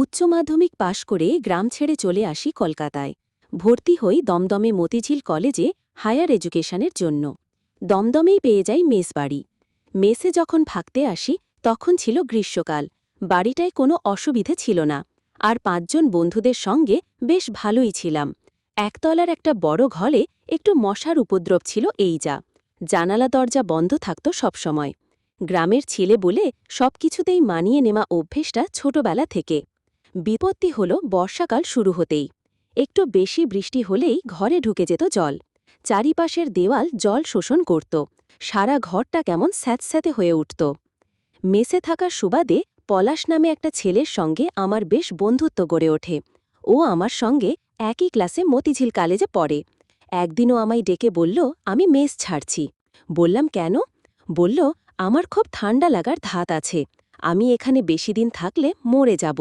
উচ্চ মাধ্যমিক পাশ করে গ্রাম ছেড়ে চলে আসি কলকাতায়। ভর্তি হই দমদমে মতিঝিল কলেজে হায়ার এডুকেশনের জন্য। দমদমেই পেয়ে যাই মেস বাড়ি। মেসে যখন থাকতে আসি, তখন ছিল গ্রীষ্মকাল। বাড়িটায় কোনো অসুবিধে ছিল না। আর পাঁচজন বন্ধুদের সঙ্গে বেশ ভালোই ছিলাম। একতলার একটা বড় ঘরে একটু মশার উপদ্রব ছিল এই যা। জানালা দরজা বন্ধ থাকত সবসময়। গ্রামের ছেলে বলে সবকিছুতেই মানিয়ে নেওয়া অভ্যেসটা ছোটবেলা থেকে। বিপত্তি হল বর্ষাকাল শুরু হতেই। একটু বেশি বৃষ্টি হলেই ঘরে ঢুকে যেত জল। চারিপাশের দেওয়াল জল শোষণ করত। সারা ঘরটা কেমন স্যাঁতস্যাঁতে হয়ে উঠত। মেসে থাকার সুবাদে পলাশ নামে একটা ছেলের সঙ্গে আমার বেশ বন্ধুত্ব গড়ে ওঠে। ও আমার সঙ্গে একই ক্লাসে মতিঝিল কলেজে পড়ে। একদিনও আমায় ডেকে বলল, আমি মেস ছাড়ছি। বললাম, কেন? বলল, আমার খুব ঠান্ডা লাগার ধাত আছে। আমি এখানে বেশি দিন থাকলে মরে যাব।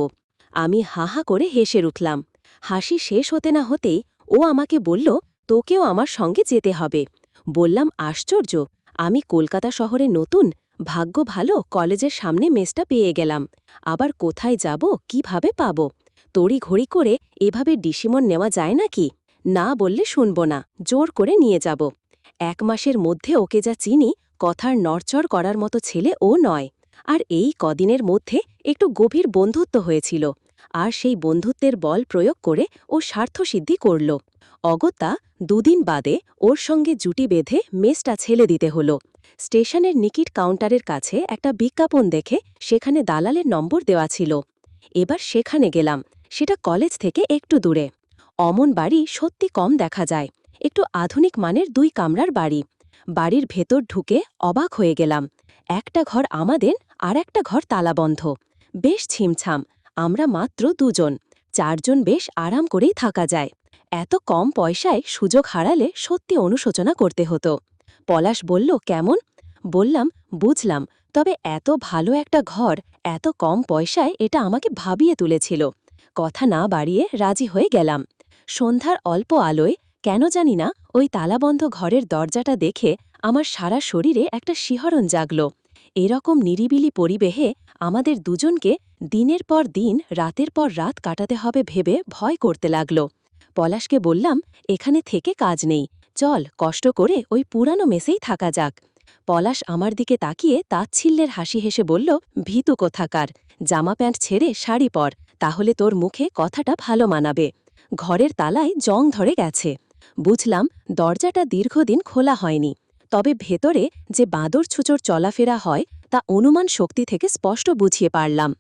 আমি হা হা করে হেসে উঠলাম। হাসি শেষ হতে না হতেই ও আমাকে বলল, তোকেও আমার সঙ্গে যেতে হবে। বললাম, আশ্চর্য! আমি কলকাতা শহরে নতুন, ভাগ্য ভালো, কলেজের সামনে মেসটা পেয়ে গেলাম। আবার কোথায় যাব, কীভাবে পাব? তড়ি ঘড়ি করে এভাবে ডিসিমন নেওয়া যায় নাকি? না বললে শুনব না, জোর করে নিয়ে যাব। এক মাসের মধ্যে ওকে যা চিনি, কথার নড়চড় করার মতো ছেলে ও নয়। আর এই কদিনের মধ্যে একটু গভীর বন্ধুত্ব হয়েছিল। আর সেই বন্ধুত্বের বল প্রয়োগ করে ও স্বার্থসিদ্ধি করল। অগত্যা দুদিন বাদে ওর সঙ্গে জুটি বেঁধে মেসটা ছেলে দিতে হল। স্টেশনের নিকিট কাউন্টারের কাছে একটা বিজ্ঞাপন দেখে সেখানে দালালের নম্বর দেওয়া ছিল। এবার সেখানে গেলাম, সেটা কলেজ থেকে একটু দূরে। অমন বাড়ি সত্যি কম দেখা যায়, একটু আধুনিক মানের দুই কামরার বাড়ি। বাড়ির ভেতর ঢুকে অবাক হয়ে গেলাম, একটা ঘর আমাদের আর একটা ঘর তালাবন্ধ। বেশ ছিমছাম আমরা মাত্র দুজন। চারজন বেশ আরাম করেই থাকা যায়। এত কম পয়সায় সুযোগ হারালে সত্যি অনুশোচনা করতে হতো। পলাশ বলল, কেমন? বললাম, বুঝলাম। তবে এত ভালো একটা ঘর, এত কম পয়সায় এটা আমাকে ভাবিয়ে তুলেছিল। কথা না বাড়িয়ে রাজি হয়ে গেলাম। সন্ধ্যার অল্প আলোয়, কেন জানি না, ওই তালাবন্ধ ঘরের দরজাটা দেখে আমার সারা শরীরে একটা শিহরণ জাগল। এরকম নিরিবিলি পরিবেহে আমাদের দুজনকে দিনের পর দিন, রাতের পর রাত কাটাতে হবে ভেবে ভয় করতে লাগল। পলাশকে বললাম, এখানে থেকে কাজ নেই। চল, কষ্ট করে ওই পুরানো মেসেই থাকা যাক। পলাশ আমার দিকে তাকিয়ে তাচ্ছিল্যের হাসি হেসে বলল, ভীতু কোথাকার? জামা প্যান্ট ছেড়ে শাড়ি পর, তাহলে তোর মুখে কথাটা ভালো মানাবে। ঘরের তালায় জং ধরে গেছে। বুঝলাম, দরজাটা দীর্ঘদিন খোলা হয়নি। তবে ভেতরে যে বাঁদর ছুচোর চলাফেরা হয় তা অনুমান শক্তি থেকে স্পষ্ট বুঝিয়ে পারলাম।